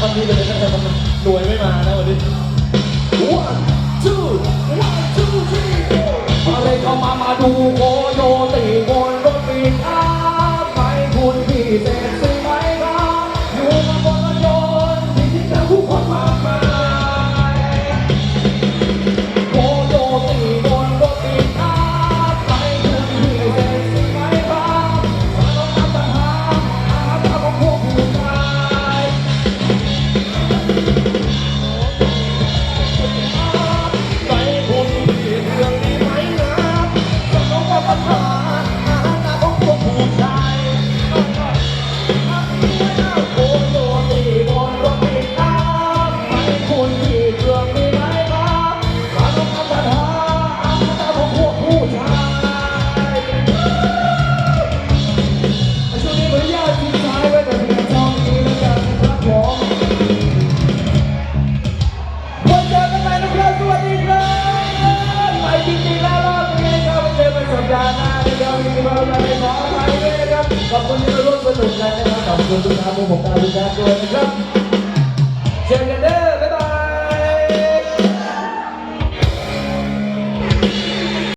วันนี้เป็นอะไรครับวยไม่มานะวันนี้ one two one two three อะไรเข้ามามาดูโคโยตีบนรถปีนอาไปคุณพี่เซน